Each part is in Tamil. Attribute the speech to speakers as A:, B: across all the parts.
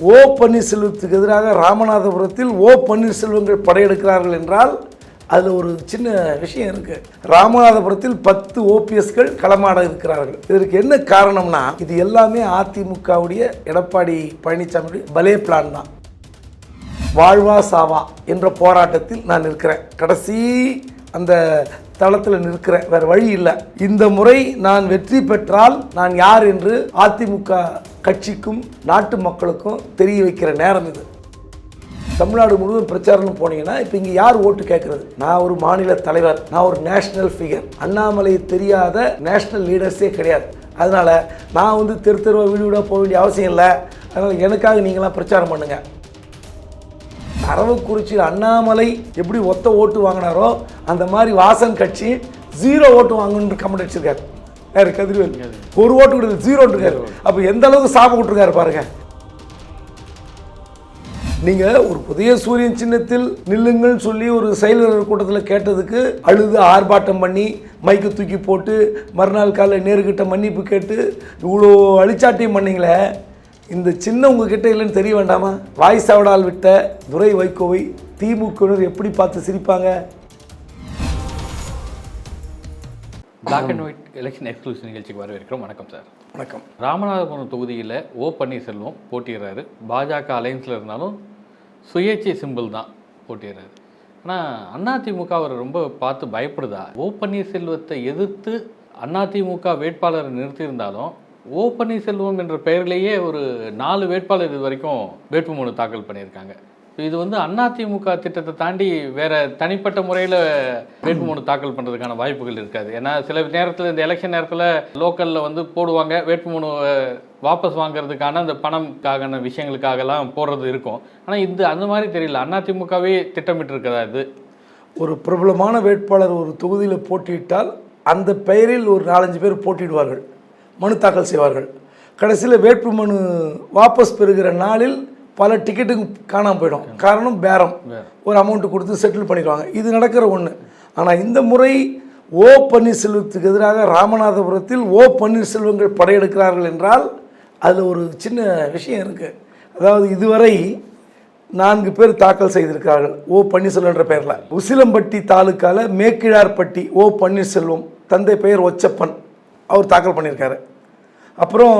A: ஓ பன்னீர்செல்வத்துக்கு எதிராக ராமநாதபுரத்தில் ஓ பன்னீர்செல்வங்கள் படையெடுக்கிறார்கள் என்றால் அதில் ஒரு சின்ன விஷயம் இருக்கு. ராமநாதபுரத்தில் பத்து ஓபிஎஸ்கள் களமாட இருக்கிறார்கள். இதற்கு என்ன காரணம்னா இது எல்லாமே அதிமுகவுடைய எடப்பாடி பழனிசாமியுடைய பலே பிளான் தான். வாழ்வா சாவா என்ற போராட்டத்தில் நான் இருக்கிறேன் கடைசி அந்த தளத்தில் நிற்கிறேன். வேற வழி இல்லை. இந்த முறை நான் வெற்றி பெற்றால் நான் யார் என்று அதிமுக கட்சிக்கும் நாட்டு மக்களுக்கும் தெரிய வைக்கிற நேரம் இது. தமிழ்நாடு முழுவதும் பிரச்சாரம் போனீங்கன்னா இப்போ இங்கே யார் ஓட்டு கேட்கறது நான் ஒரு மாநில தலைவர் நான் ஒரு நேஷனல் ஃபிகர் அண்ணாமலை தெரியாத நேஷனல் லீடர்ஸே கிடையாது. அதனால் நான் வந்து தெரு தெருவாக வீடு வீடாக போக வேண்டிய அவசியம் இல்லை. அதனால் எனக்காக நீங்களாம் பிரச்சாரம் பண்ணுங்கள் அரவக்குறிச்சியில் அண்ணாமலை எப்படி ஒத்த ஓட்டு வாங்கினாரோ அந்த மாதிரி வாசன் கட்சி ஜீரோ ஓட்டு வாங்கணும்னு கமெண்ட் அடிச்சிருக்காரு. யாரு கதிர்வேல் ஒரு ஓட்டு கொடுத்து ஜீரோ இருக்காரு அப்போ எந்த அளவுக்கு சாபம் விட்டுருக்காரு பாருங்க. நீங்கள் ஒரு புதிய சூரியன் சின்னத்தில் நில்லுங்கள்னு சொல்லி ஒரு செயலர் கூட்டத்தில் கேட்டதுக்கு அழுது ஆர்ப்பாட்டம் பண்ணி மைக்கு தூக்கி போட்டு மறுநாள் காலை நேருக்கிட்ட மன்னிப்பு கேட்டு இவ்வளோ அழிச்சாட்டியம் பண்ணீங்களே. இந்த சின்ன உங்ககிட்ட இல்லைன்னு தெரிய வேண்டாமா? வாய் சவடால் விட்ட துரை வைகோவை திமுகவினர் எப்படி பார்த்து சிரிப்பாங்க?
B: Black and white election exclusive நிகழ்ச்சிக்கு வரவேற்கிறோம். வணக்கம் சார்
A: வணக்கம்.
B: ராமநாதபுரம் தொகுதியில் ஓ பன்னீர்செல்வம் போட்டிடுறாரு பாஜக அலையன்ஸில் இருந்தாலும் சுயேட்சை சிம்பிள் தான் போட்டிடுறாரு ஆனால் அதிமுக அவர் ரொம்ப பார்த்து பயப்படுதா? ஓ பன்னீர்செல்வத்தை எதிர்த்து அதிமுக வேட்பாளரை நிறுத்தியிருந்தாலும் ஓ பன்னீர்செல்வம் என்ற பெயரிலேயே ஒரு நாலு வேட்பாளர் இது வரைக்கும் வேட்புமனு தாக்கல் பண்ணியிருக்காங்க. இது வந்து அதிமுக திட்டத்தை தாண்டி வேற தனிப்பட்ட முறையில் வேட்புமனு தாக்கல் பண்ணுறதுக்கான வாய்ப்புகள் இருக்காது. ஏன்னா சில நேரத்தில் இந்த எலெக்ஷன் நேரத்தில் லோக்கலில் வந்து போடுவாங்க வேட்புமனு வாபஸ் வாங்குறதுக்கான அந்த பணம்க்கான விஷயங்களுக்காகலாம் போடுறது இருக்கும். ஆனால் இது அந்த மாதிரி தெரியல. அதிமுகவே திட்டமிட்டு இருக்கதா இது?
A: ஒரு பிரபலமான வேட்பாளர் ஒரு தொகுதியில் போட்டியிட்டால் அந்த பெயரில் ஒரு நாலஞ்சு பேர் போட்டியிடுவார்கள் மனு தாக்கல் செய்வார்கள். கடைசியில் வேட்புமனு வாபஸ் பெறுகிற நாளில் பல டிக்கெட்டுங்க காணாமல் போயிடும். காரணம் பேரம். ஒரு அமௌண்ட் கொடுத்து செட்டில் பண்ணிடுவாங்க. இது நடக்கிற ஒன்று ஆனால் இந்த முறை ஓ பன்னீர்செல்வத்துக்கு எதிராக ராமநாதபுரத்தில் ஓ பன்னீர்செல்வங்கள் படையெடுக்கிறார்கள் என்றால் அதில் ஒரு சின்ன விஷயம் இருக்குது அதாவது இதுவரை நான்கு பேர் தாக்கல் செய்திருக்கிறார்கள். ஓ பன்னீர்செல்வம் என்ற பெயரில். உசிலம்பட்டி தாலுக்கால மேக்கிழார்பட்டி ஓ பன்னீர்செல்வம் தந்தை பெயர் ஒச்சப்பன். அவர் தாக்கல் பண்ணியிருக்காரு. அப்புறம்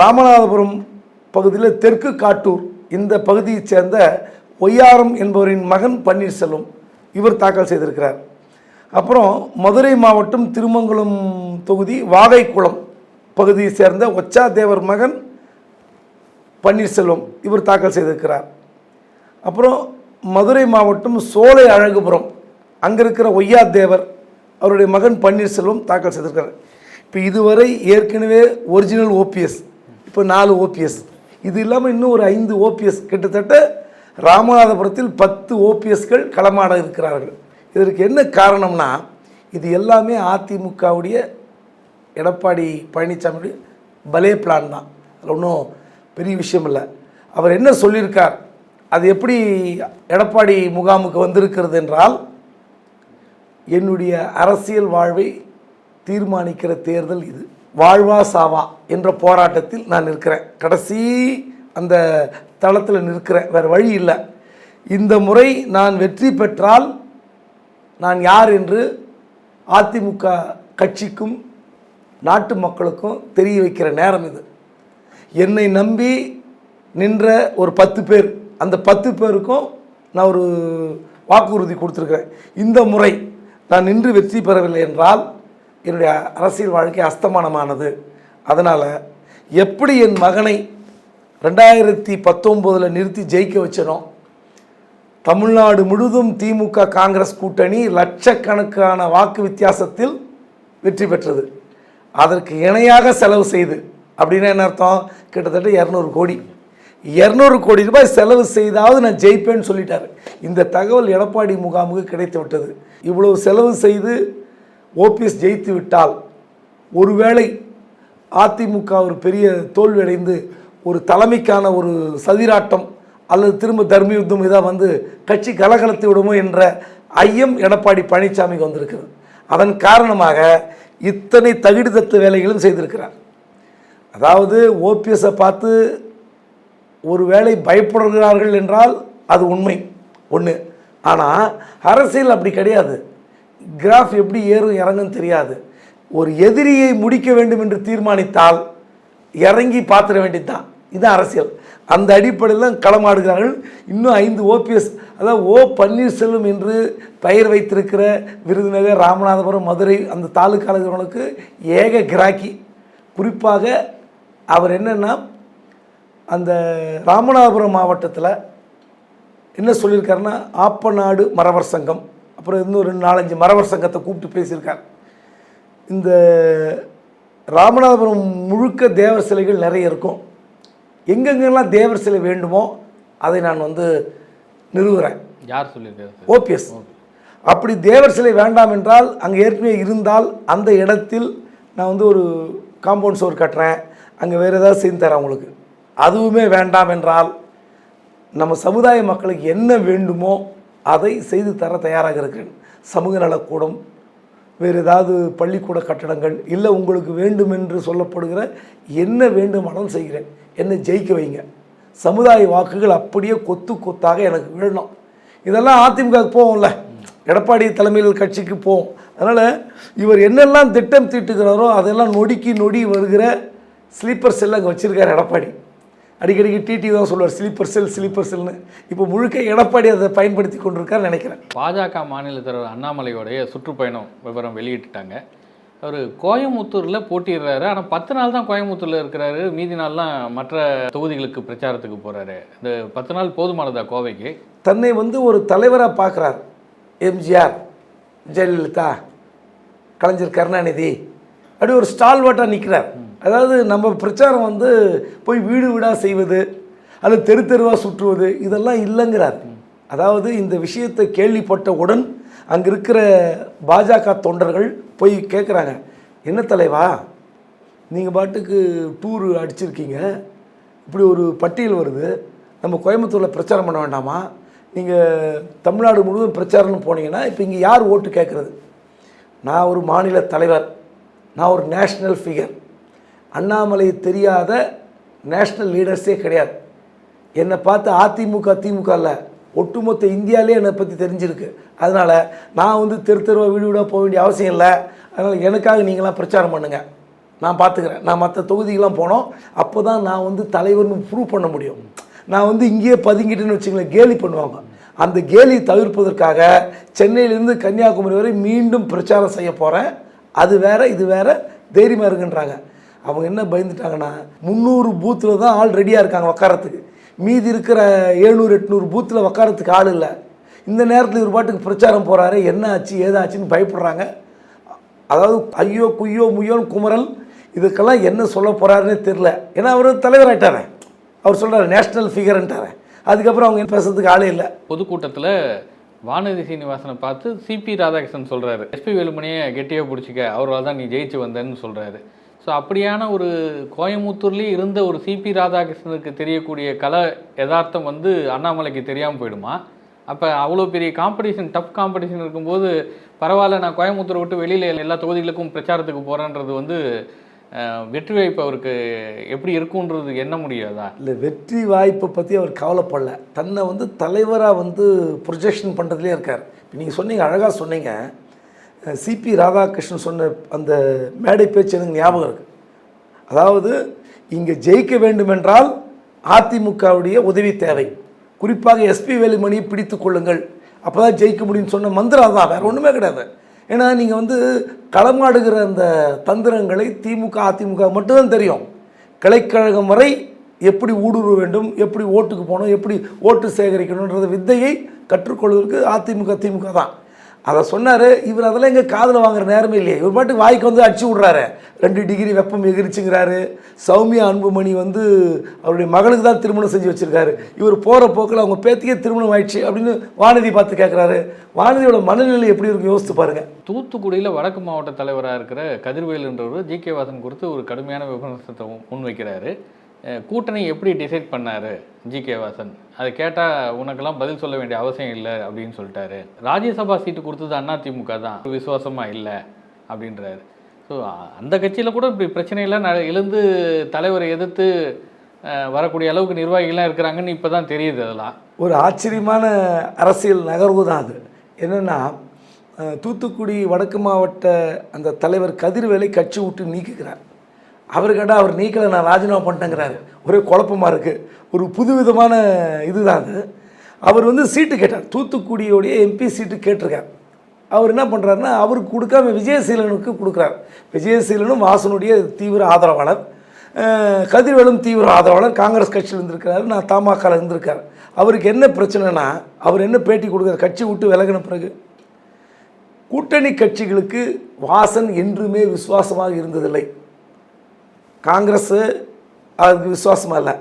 A: ராமநாதபுரம் பகுதியில் தெற்கு காட்டூர் இந்த பகுதியைச் சேர்ந்த ஒய்யாரம் என்பவரின் மகன் பன்னீர்செல்வம் இவர் தாக்கல் செய்திருக்கிறார். அப்புறம் மதுரை மாவட்டம் திருமங்கலம் தொகுதி வாகைக்குளம் பகுதியைச் சேர்ந்த ஒச்சா தேவர் மகன் பன்னீர்செல்வம் இவர் தாக்கல் செய்திருக்கிறார். அப்புறம் மதுரை மாவட்டம் சோலை அழகுபுரம் அங்கே இருக்கிற ஒய்யா தேவர் அவருடைய மகன் பன்னீர்செல்வம் தாக்கல் செய்திருக்கிறார். இப்போ இதுவரை ஏற்கனவே ஒரிஜினல் ஓபிஎஸ் இப்போ நாலு ஓபிஎஸ் இது இல்லாமல் இன்னும் ஒரு ஐந்து ஓபிஎஸ் கிட்டத்தட்ட ராமநாதபுரத்தில் பத்து ஓபிஎஸ்கள் களமாட இருக்கிறார்கள். இதற்கு என்ன காரணம்னா இது எல்லாமே அதிமுகவுடைய எடப்பாடி பழனிசாமியுடைய பலே பிளான் தான். அதில் ஒன்றும் பெரிய விஷயம் இல்லை. அவர் என்ன சொல்லியிருக்கார்? அது எப்படி எடப்பாடி முகாமுக்கு வந்திருக்கிறது என்றால் என்னுடைய அரசியல் வாழ்வை தீர்மானிக்கிற தேர்தல் இது. வாழ்வா சாவா என்ற போராட்டத்தில் நான் இருக்கிறேன் கடைசி அந்த தளத்தில் நிற்கிறேன். வேறு வழி இல்லை. இந்த முறை நான் வெற்றி பெற்றால் நான் யார் என்று அதிமுக கட்சிக்கும் நாட்டு மக்களுக்கும் தெரிய வைக்கிற நேரம் இது. என்னை நம்பி நின்ற ஒரு பத்து பேர் அந்த பத்து பேருக்கும் நான் ஒரு வாக்குறுதி கொடுத்துருக்கிறேன். இந்த முறை நான் நின்று வெற்றி பெறவில்லை என்றால் என்னுடைய அரசியல் வாழ்க்கை அஸ்தமானமானது. அதனால் எப்படி என் மகனை ரெண்டாயிரத்தி பத்தொம்போதில் நிறுத்தி ஜெயிக்க வச்சனோ தமிழ்நாடு முழுதும் திமுக காங்கிரஸ் கூட்டணி லட்சக்கணக்கான வாக்கு வித்தியாசத்தில் வெற்றி பெற்றது. அதற்கு இணையாக செலவு செய்து அப்படின்னா என்ன அர்த்தம்? கிட்டத்தட்ட இரநூறு கோடி. இரநூறு கோடி ரூபாய் செலவு செய்தாவது நான் ஜெயிப்பேன்னு சொல்லிட்டார். இந்த தகவல் எடப்பாடி முகாமுக்கு கிடைத்து விட்டது. இவ்வளவு செலவு செய்து ஓபிஎஸ் ஜெயித்து விட்டால் ஒருவேளை அதிமுக ஒரு பெரிய தோல்வியடைந்து ஒரு தலைமைக்கான ஒரு சதிராட்டம் அல்லது திரும்ப தர்ம யுத்தம் இதாக வந்து கட்சி கலகலத்து விடுமோ என்ற ஐயம் எடப்பாடி பழனிசாமிக்கு வந்திருக்கிறது. அதன் காரணமாக இத்தனை தகுடுதத்து வேலைகளும் செய்திருக்கிறார். அதாவது ஓபிஎஸ்ஸை பார்த்து ஒரு வேலை பயப்படுகிறார்கள் என்றால் அது உண்மை ஒன்று ஆனால் அரசியல் அப்படி கிடையாது. கிராஃப் எப்படி ஏறும் இறங்குன்னு தெரியாது. ஒரு எதிரியை முடிக்க வேண்டும் என்று தீர்மானித்தால் இறங்கி பார்த்துட வேண்டியது தான் இதுதான் அரசியல். அந்த அடிப்படையில் தான் களமாடுகிறார்கள் இன்னும் ஐந்து ஓபிஎஸ் அதாவது ஓ பன்னீர்செல்வம் என்று பெயர் வைத்திருக்கிற விருதுநகர் ராமநாதபுரம் மதுரை அந்த தாலுக்காளர்களுக்கு ஏக கிராக்கி. குறிப்பாக அவர் என்னென்னா அந்த ராமநாதபுரம் மாவட்டத்தில் என்ன சொல்லியிருக்காருன்னா ஆப்பநாடு மரவர் சங்கம். அப்புறம் இன்னும் ரெண்டு நாலஞ்சு மறவர் சங்கத்தை கூப்பிட்டு பேசியிருக்கார் இந்த ராமநாதபுரம் முழுக்க தேவர் சிலைகள் நிறைய இருக்கும். எங்கெங்கெல்லாம் தேவர் சிலை வேண்டுமோ அதை நான் வந்து நிறுவுகிறேன்
B: யார் சொல்லியிருக்காரு? சார்
A: ஓபிஎஸ் அப்படி தேவர் சிலை வேண்டாம் என்றால் அங்கே ஏற்கனவே இருந்தால் அந்த இடத்தில் நான் வந்து ஒரு காம்பவுண்ட் சுவர் கட்டுறேன். அங்கே வேறு ஏதாவது செய்து தரேன் உங்களுக்கு. அதுவுமே வேண்டாம் என்றால் நம்ம சமுதாய மக்களுக்கு என்ன வேண்டுமோ அதை செய்து தர தயாராக இருக்கிறேன். சமூக நலக்கூடம் வேறு ஏதாவது பள்ளிக்கூட கட்டடங்கள் இல்லை உங்களுக்கு வேண்டும் என்று சொல்லப்படுகிற என்ன வேண்டுமானாலும் செய்கிறேன். என்னை ஜெயிக்க வைங்க. சமுதாய வாக்குகள் அப்படியே கொத்து கொத்தாக எனக்கு விழணும். இதெல்லாம் அதிமுகவுக்கு போவோம்ல. எடப்பாடி தலைமையில் கட்சிக்கு போவோம். அதனால் இவர் என்னெல்லாம் திட்டம் தீட்டுகிறாரோ அதெல்லாம் நொடிக்கு நொடி வருகிற ஸ்லீப்பர் செல்லு அங்கே வச்சுருக்கார் எடப்பாடி. அடிக்கடிக்கு டிடி தான் சொல்லுவார் ஸ்லீப்பர் செல் ஸ்லீப்பர் செல்னு இப்போ முழுக்க எடப்பாடி அதை பயன்படுத்தி கொண்டிருக்காருன்னு நினைக்கிறேன்.
B: பாஜக மாநில தலைவர் அண்ணாமலையோடைய சுற்றுப்பயணம் விவரம் வெளியிட்டுட்டாங்க. அவர் கோயமுத்தூரில் போட்டிடுறாரு ஆனால் பத்து நாள் தான் கோயமுத்தூரில் இருக்கிறாரு. மீதி நாள்லாம் மற்ற தொகுதிகளுக்கு பிரச்சாரத்துக்கு போகிறாரு இந்த பத்து நாள் போதுமானதா கோவைக்கு?
A: தன்னை வந்து ஒரு தலைவராக பார்க்குறார். எம்ஜிஆர் ஜெயலலிதா கலைஞர் கருணாநிதி. அப்படி ஒரு ஸ்டால்வர்ட்டாக நிற்கிறார் அதாவது நம்ம பிரச்சாரம் வந்து போய் வீடு வீடாக செய்வது அல்லது தெரு தெருவாக சுற்றுவது இதெல்லாம் இல்லைங்கிறார். அதாவது இந்த விஷயத்தை கேள்விப்பட்டவுடன் அங்கே இருக்கிற பாஜக தொண்டர்கள் போய் கேட்குறாங்க என்ன தலைவா? நீங்கள் பாட்டுக்கு டூரு அடிச்சிருக்கீங்க. இப்படி ஒரு பட்டியல் வருது. நம்ம கோயம்புத்தூரில் பிரச்சாரம் பண்ண வேண்டாமா? நீங்கள் தமிழ்நாடு முழுவதும் பிரச்சாரம்னு போனீங்கன்னா இப்போ இங்கே யார் ஓட்டு கேட்குறது நான் ஒரு மாநில தலைவர். நான் ஒரு நேஷ்னல் ஃபிகர் அண்ணாமலை தெரியாத நேஷ்னல் லீடர்ஸே கிடையாது. என்னை பார்த்து அதிமுக திமுக இல்லை ஒட்டுமொத்த இந்தியாவிலே என்னை பற்றி தெரிஞ்சிருக்கு. அதனால் நான் வந்து தெரு தெருவாக வீடு வீடாக போக வேண்டிய அவசியம் இல்லை. அதனால் எனக்காக நீங்களாம் பிரச்சாரம் பண்ணுங்கள் நான் பார்த்துக்கிறேன் நான் மற்ற தொகுதிக்கெலாம் போனோம். அப்போ தான் நான் வந்து தலைவர்னு ப்ரூவ் பண்ண முடியும். நான் வந்து இங்கேயே பதுங்கிட்டேன்னு வச்சுங்களேன் கேலி பண்ணுவாங்க. அந்த கேலி தவிர்ப்பதற்காக சென்னையிலேருந்து கன்னியாகுமரி வரை மீண்டும் பிரச்சாரம் செய்ய போகிறேன் அது வேற இது வேற தைரியமாக இருக்குன்றாங்க அவங்க என்ன பயந்துட்டாங்கன்னா முந்நூறு பூத்தில் தான் ஆள் ரெடியாக இருக்காங்க உக்காரத்துக்கு. மீதி இருக்கிற எழுநூறு எட்நூறு பூத்தில் உக்காரத்துக்கு ஆள் இல்லை. இந்த நேரத்தில் ஒரு பாட்டுக்கு பிரச்சாரம் போகிறாரு என்ன ஆச்சு ஏதாச்சுன்னு பயப்படுறாங்க. அதாவது ஐயோ குய்யோ முய்யோன்னு குமரல் இதுக்கெல்லாம் என்ன சொல்ல போகிறாருன்னே தெரில ஏன்னா அவர் தலைவராயிட்டாரே. அவர் சொல்கிறார் நேஷ்னல் ஃபிகர்ன்ட்டாரே அதுக்கப்புறம் அவங்க பேசுறதுக்கு ஆளே இல்லை.
B: பொதுக்கூட்டத்தில் வானதி சீனிவாசனை பார்த்து சிபி ராதாகிருஷ்ணன் சொல்கிறாரு எஸ்பி வேலுமணியை கெட்டியாக பிடிச்சிக்க அவரால் தான் நீ ஜெயிச்சு வந்தேன்னு சொல்கிறாரு ஸோ அப்படியான ஒரு கோயமுத்தூர்லேயே இருந்த ஒரு சிபி ராதாகிருஷ்ணனுக்கு தெரியக்கூடிய கலை யதார்த்தம் வந்து அண்ணாமலைக்கு தெரியாமல் போயிடுமா? அப்போ அவ்வளோ பெரிய காம்படிஷன் டஃப் காம்படிஷன் இருக்கும்போது பரவாயில்ல நான் கோயம்புத்தூரை விட்டு வெளியில் எல்லா தொகுதிகளுக்கும் பிரச்சாரத்துக்கு போகிறேன்றது வந்து வெற்றி வாய்ப்பு அவருக்கு எப்படி இருக்குன்றது எண்ண முடியாதா?
A: இல்லை வெற்றி வாய்ப்பை பற்றி அவர் கவலைப்படல. தன்னை வந்து தலைவராக வந்து ப்ரொஜெக்ஷன் பண்ணுறதுலேயே இருக்கார். இப்போ நீங்கள் சொன்னீங்க அழகாக சொன்னீங்க. சிபி ராதாகிருஷ்ணன் சொன்ன அந்த மேடை பேச்சு எனக்கு ஞாபகம் இருக்குது அதாவது இங்கே ஜெயிக்க வேண்டுமென்றால் அதிமுகவுடைய உதவி தேவை. குறிப்பாக எஸ்பி வேலுமணியை பிடித்து கொள்ளுங்கள். அப்போ தான் ஜெயிக்க முடியும்னு சொன்ன மந்திரம் தான் வேறு ஒன்றுமே கிடையாது. ஏன்னா நீங்கள் வந்து களமாடுகிற அந்த தந்திரங்களை திமுக அதிமுக மட்டும்தான் தெரியும். கிளைக்கழகம் வரை எப்படி ஊடுருவ வேண்டும் எப்படி ஓட்டுக்கு போகணும் எப்படி ஓட்டு சேகரிக்கணுன்றத வித்தையை கற்றுக்கொள்வதற்கு அதிமுக திமுக தான். அதை சொன்னார் இவர் அதெல்லாம் எங்கள் காதில் வாங்குற நேரமே இல்லையே. இவர் பாட்டுக்கு வாய்க்கு வந்து அடிச்சு விட்றாரு. ரெண்டு டிகிரி வெப்பம் எகிரிச்சுங்கிறாரு. சௌமியா அன்புமணி வந்து அவருடைய மகளுக்கு தான் திருமணம் செஞ்சு வச்சுருக்காரு. இவர் போகிற போக்கில் அவங்க பேத்திக்கே திருமணம் ஆயிடுச்சு அப்படின்னு வானதி பார்த்து கேட்குறாரு வானதியோட மனநிலை எப்படி இருக்கும் யோசித்து பாருங்கள்
B: தூத்துக்குடியில் வடக்கு மாவட்ட தலைவராக இருக்கிற கதிர்வேலுன்றவர் ஜி கே வாசன் குறித்து ஒரு கடுமையான விமர்சனத்தை முன்வைக்கிறாரு. கூட்டணி எப்படி டிசைட் பண்ணாரு? ஜி கே வாசன். அதை கேட்டால் உனக்கெல்லாம் பதில் சொல்ல வேண்டிய அவசியம் இல்லை அப்படின்னு சொல்லிட்டாரு. ராஜ்யசபா சீட்டு கொடுத்தது அதிமுக தான். விசுவாசமாக இல்லை அப்படின்றாரு. ஸோ அந்த கட்சியில் கூட இப்படி பிரச்சனையெல்லாம் ந- எழுந்து தலைவரை எதிர்த்து வரக்கூடிய அளவுக்கு நிர்வாகிகள்லாம் இருக்கிறாங்கன்னு இப்போ தான் தெரியுது அதெல்லாம்.
A: ஒரு ஆச்சரியமான அரசியல் நகர்வு தான் அது. என்னென்னா தூத்துக்குடி வடக்கு மாவட்ட அந்த தலைவர் கதிர்வேலை கட்சி விட்டு நீக்குகிறார். அவர் கேட்டால் அவர் நீக்கலை நான் ராஜினாமா பண்ணிட்டேங்கிறாரு. ஒரே குழப்பமாக இருக்குது ஒரு புதுவிதமான இதுதான் அது. அவர் வந்து சீட்டு கேட்டார். தூத்துக்குடியோடைய எம்பி சீட்டு கேட்டிருக்கார். அவர் என்ன பண்ணுறாருன்னா அவருக்கு கொடுக்காம விஜயசீலனுக்கு கொடுக்குறார். விஜயசீலனும் வாசனுடைய தீவிர ஆதரவாளர். கதிர்வேலும் தீவிர ஆதரவாளர். காங்கிரஸ் கட்சியில் இருந்திருக்கிறாரு. நான் தமாகால இருந்திருக்கார். அவருக்கு என்ன பிரச்சனைனா அவர் என்ன பேட்டி கொடுக்குறார்? கட்சி விட்டு விலகின பிறகு. கூட்டணி கட்சிகளுக்கு வாசன் என்றுமே விசுவாசமாக இருந்ததில்லை. காங்கிரஸு அதுக்கு விசுவாசமாக இல்லை.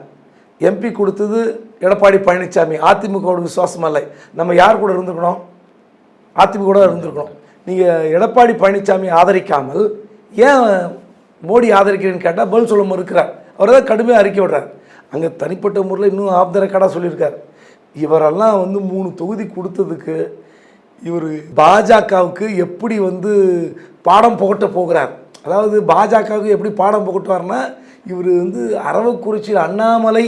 A: எம்பி கொடுத்தது எடப்பாடி பழனிசாமி அதிமுகவோட விசுவாசமாக இல்லை. நம்ம யார் கூட இருந்துக்கணும் அதிமுக கூட இருந்திருக்கணும். நீங்கள் எடப்பாடி பழனிசாமி ஆதரிக்காமல் ஏன் மோடி ஆதரிக்கிறேன்னு கேட்டால் பதில் சொல்ல மறுக்கிறார். அவர் தான் கடுமையாக அறிக்கை விடுறார். அங்கே தனிப்பட்ட முறையில் இன்னும் ஆப் த ரெக்கார்டாக சொல்லியிருக்கார். இவரெல்லாம் வந்து மூணு தொகுதி கொடுத்ததுக்கு இவர் பாஜகவுக்கு எப்படி வந்து பாடம் புகட்ட போகிறார்? அதாவது பாஜகவுக்கு எப்படி பாடம் புகட்டுவார்னா இவர் வந்து அரவக்குறிச்சியில் அண்ணாமலை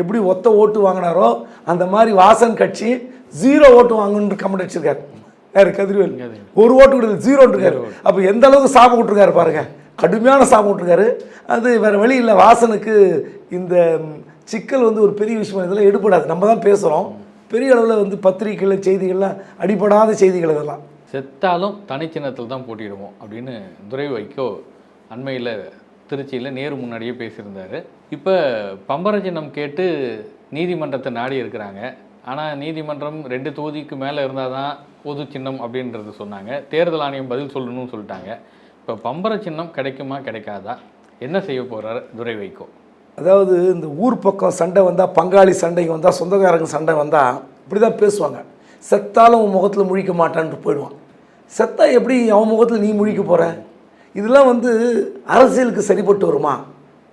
A: எப்படி ஒத்த ஓட்டு வாங்கினாரோ அந்த மாதிரி வாசன் கட்சி ஜீரோ ஓட்டு வாங்கணுன்னு கமெண்ட் அடிச்சிருக்காரு. யார்? கதிர்வேல். ஒரு ஓட்டு கூட ஜீரோ இருக்காரு. அப்போ எந்த அளவுக்கு சாபம் விட்டுருக்காரு பாருங்க. கடுமையான சாபம் விட்டுருக்காரு அது வேற வழி இல்லை. வாசனுக்கு இந்த சிக்கல் வந்து ஒரு பெரிய விஷயம். இதெல்லாம் எடுபடாது. நம்ம தான் பேசுகிறோம் பெரிய அளவில் வந்து பத்திரிகைகள் செய்திகள்லாம் அடிபடாத செய்திகள் இதெல்லாம்.
B: செத்தாலும் தனிச்சின்னத்தில் தான் போட்டிடுவோம் அப்படின்னு துரை வைக்கோ அண்மையில் திருச்சியில் நேரு முன்னாடியே பேசியிருந்தார். இப்போ பம்பர சின்னம் கேட்டு நீதிமன்றத்தை நாடி இருக்கிறாங்க. ஆனால் நீதிமன்றம் ரெண்டு தொகுதிக்கு மேலே இருந்தால் தான் பொது சின்னம் அப்படின்றது சொன்னாங்க. தேர்தல் ஆணையம் பதில் சொல்லணும்னு சொல்லிட்டாங்க. இப்போ பம்பர சின்னம் கிடைக்குமா கிடைக்காதா? என்ன செய்ய போகிறார் துரை வைகோ
A: அதாவது இந்த ஊர் பக்கம் சண்டை வந்தால் பங்காளி சண்டைக்கு வந்தால் சொந்தக்காரங்க சண்டை வந்தால் இப்படி தான் பேசுவாங்க. செத்தாலும் உன் முகத்தில் முழிக்க மாட்டான்ட்டு போயிடுவான். செத்தா எப்படி அவன் முகத்தில் நீ முழிக்க போகிற இதெல்லாம் வந்து அரசியலுக்கு சரிப்பட்டு வருமா?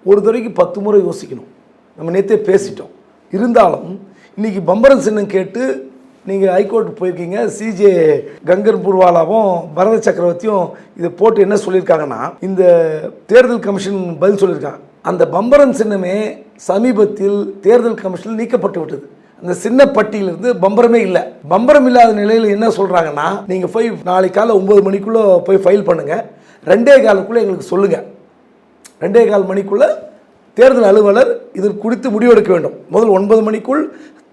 A: ஒரு தடவைக்கு பத்து முறை யோசிக்கணும். நம்ம நேற்றே பேசிட்டோம். இருந்தாலும் இன்றைக்கி பம்பரன் சின்னம் கேட்டு நீங்கள் ஹைகோர்ட் போயிருக்கீங்க. சிஜே கங்கர் பூர்வாலாவும் பரத சக்கரவர்த்தியும் இதை போட்டு என்ன சொல்லியிருக்காங்கன்னா இந்த தேர்தல் கமிஷன் பதில் சொல்லியிருக்காங்க. அந்த பம்பரன் சின்னமே சமீபத்தில் தேர்தல் கமிஷனில் நீக்கப்பட்டு விட்டது. அந்த சின்ன பட்டியிலிருந்து பம்பரமே இல்லை. பம்பரம் இல்லாத நிலையில் என்ன சொல்கிறாங்கன்னா நீங்கள் போய் நாளை காலை ஒம்பது மணிக்குள்ளே போய் ஃபைல் பண்ணுங்கள் ரெண்டே காலுக்குள்ளே எங்களுக்கு சொல்லுங்கள் ரெண்டே கால் மணிக்குள்ளே தேர்தல் அலுவலர் இது குறித்து முடிவெடுக்க வேண்டும். முதல் ஒன்பது மணிக்குள்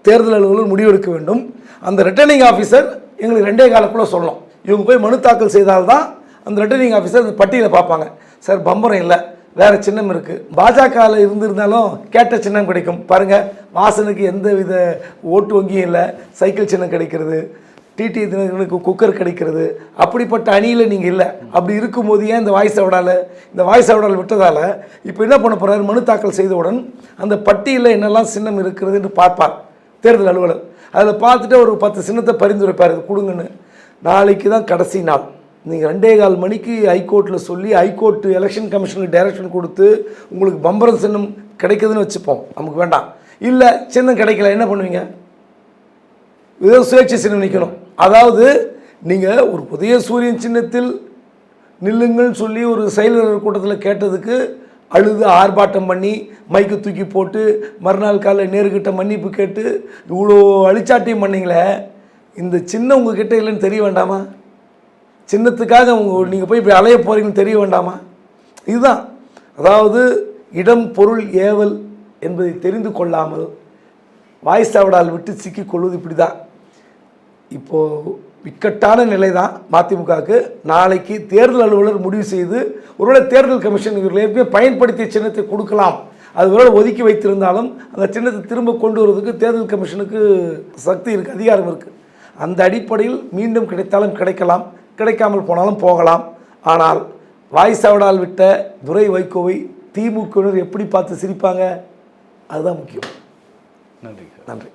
A: தேர்தல் அலுவலர் முடிவெடுக்க வேண்டும். அந்த ரிட்டர்னிங் ஆஃபீஸர் எங்களுக்கு ரெண்டே காலக்குள்ளே சொல்லணும். இவங்க போய் மனு தாக்கல் செய்தால்தான் அந்த ரிட்டர்னிங் ஆஃபீஸர் அந்த பட்டியலை பார்ப்பாங்க. சார் பம்பரம் இல்லை. வேறு சின்னம் இருக்குது பாஜகவில் இருந்திருந்தாலும் கேட்ட சின்னம் கிடைக்கும். பாருங்கள் வாசனுக்கு எந்த வித ஓட்டு வங்கியும் இல்லை சைக்கிள் சின்னம் கிடைக்கிறது டிடி தினகரனுக்கு குக்கர் கிடைக்கிறது. அப்படிப்பட்ட அணியில் நீங்கள் இல்லை. அப்படி இருக்கும்போது ஏன் இந்த வாய்ஸ் அவடால் இந்த வாய்ஸ் அவடால் விட்டதால் இப்போ என்ன பண்ண போகிறார் மனு தாக்கல் செய்தவுடன் அந்த பட்டியலில் என்னெல்லாம் சின்னம் இருக்கிறது என்று பார்ப்பார் தேர்தல் அலுவலர். அதில் பார்த்துட்டு ஒரு பத்து சின்னத்தை பரிந்துரைப்பார் கொடுங்கன்னு. நாளைக்கு தான் கடைசி நாள். நீங்கள் ரெண்டே கால் மணிக்கு ஹைகோர்ட்டில் சொல்லி ஹைகோர்ட் எலெக்ஷன் கமிஷனுக்கு டைரக்ஷன் கொடுத்து உங்களுக்கு பம்பரம் சின்னம் கிடைக்குதுன்னு வச்சுப்போம். நமக்கு வேண்டாம். இல்லை சின்னம் கிடைக்கல என்ன பண்ணுவீங்க? ஏதோ சுயேட்சை சின்னம் நிற்கணும் அதாவது நீங்கள் ஒரு புதிய சூரியன் சின்னத்தில் நில்லுங்கள்னு சொல்லி ஒரு செயலர் கூட்டத்தில் கேட்டதுக்கு அழுது ஆர்ப்பாட்டம் பண்ணி மைக்கு தூக்கி போட்டு மறுநாள் காலை நேருக்கிட்ட மன்னிப்பு கேட்டு இவ்வளோ அழிச்சாட்டியம் பண்ணீங்களே இந்த சின்னம் உங்ககிட்ட இல்லைன்னு தெரிய வேண்டாமா? சின்னத்துக்காக உங்கள் நீங்கள் போய் இப்படி அலைய போகிறீங்கன்னு தெரிய வேண்டாமா? இதுதான். அதாவது இடம் பொருள் ஏவல் என்பதை தெரிந்து கொள்ளாமல் வாய்ஸ்தாவடால் விட்டு சிக்கிக் கொள்வது இப்படி தான் இப்போது இக்கட்டான நிலை தான் மதிமுகவுக்கு. நாளைக்கு தேர்தல் அலுவலர் முடிவு செய்து ஒருவேளை தேர்தல் கமிஷன் இவர்கள் ஏற்கனவே பயன்படுத்திய சின்னத்தை கொடுக்கலாம். அது ஒருவேளை ஒதுக்கி வைத்திருந்தாலும் அந்த சின்னத்தை திரும்ப கொண்டு வருவதற்கு தேர்தல் கமிஷனுக்கு சக்தி இருக்குது அதிகாரம் இருக்குது அந்த அடிப்படையில் மீண்டும் கிடைத்தாலும் கிடைக்கலாம். கிடைக்காமல் போனாலும் போகலாம். ஆனால் வாய்ஸாவடால் விட்ட துரை வைகோவை திமுகவினர் எப்படி பார்த்து சிரிப்பாங்க? அதுதான் முக்கியம்.
B: நன்றி.
A: நன்றி.